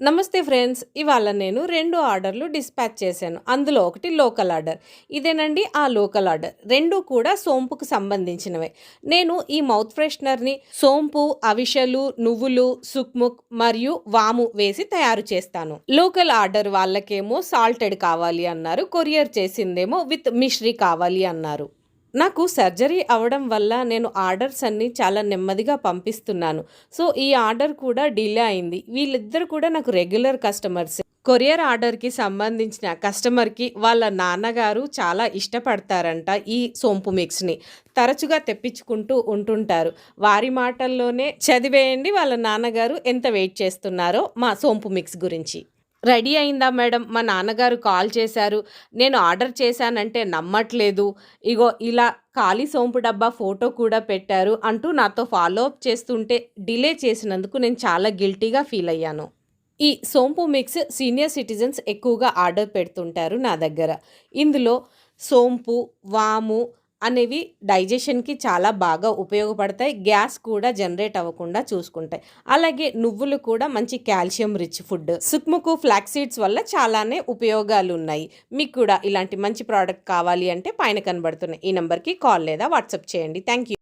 నమస్తే ఫ్రెండ్స్ ఇవాళ నేను రెండు ఆర్డర్లు డిస్పాచ్ చేశాను. అందులో ఒకటి లోకల్ ఆర్డర్. ఇదేనండి ఆ లోకల్ ఆర్డర్. రెండు కూడా సోంపుకు సంబంధించినవే. నేను ఈ మౌత్ ఫ్రెషనర్ని సోంపు అవిషలు నువ్వులు సుక్ముక్ మరియు వాము వేసి తయారు చేస్తాను. లోకల్ ఆర్డర్ వాళ్ళకేమో సాల్టెడ్ కావాలి అన్నారు కొరియర్ చేసిందేమో విత్ మిశ్రీ కావాలి అన్నారు. నాకు సర్జరీ అవడం వల్ల నేను ఆర్డర్స్ అన్నీ చాలా నెమ్మదిగా పంపిస్తున్నాను. సో ఈ ఆర్డర్ కూడా డిలే అయింది. వీళ్ళిద్దరు కూడా నాకు రెగ్యులర్ కస్టమర్స్. కొరియర్ ఆర్డర్కి సంబంధించిన కస్టమర్కి వాళ్ళ నాన్నగారు చాలా ఇష్టపడతారంట ఈ సోంపు మిక్స్ని. తరచుగా తెప్పించుకుంటూ ఉంటుంటారు. వారి మాటల్లోనే చదివేయండి వాళ్ళ నాన్నగారు ఎంత వెయిట్ చేస్తున్నారో మా సోంపు మిక్స్ గురించి. రెడీ అయిందా మేడం? మా నాన్నగారు కాల్ చేశారు. నేను ఆర్డర్ చేశానంటే నమ్మట్లేదు. ఇగో ఇలా ఖాళీ సోంపు డబ్బా ఫోటో కూడా పెట్టారు అంటూ నాతో ఫాలో అప్ చేస్తుంటే డిలే చేసినందుకు నేను చాలా గిల్టీగా ఫీల్ అయ్యాను. ఈ సోంపు మిక్స్ సీనియర్ సిటిజన్స్ ఎక్కువగా ఆర్డర్ పెడుతుంటారు నా దగ్గర. ఇందులో సోంపు వాము అనేవి డైజెషన్కి చాలా బాగా ఉపయోగపడతాయి. గ్యాస్ కూడా జనరేట్ అవ్వకుండా చూసుకుంటాయి. అలాగే నువ్వులు కూడా మంచి కాల్షియం రిచ్ ఫుడ్. సుక్ముకు ఫ్లాక్ సీడ్స్ వల్ల చాలానే ఉపయోగాలు ఉన్నాయి మీకు కూడా ఇలాంటి మంచి ప్రోడక్ట్ కావాలి అంటే పైన కనబడుతున్నాయి ఈ నెంబర్కి కాల్ లేదా వాట్సాప్ చేయండి. Thank you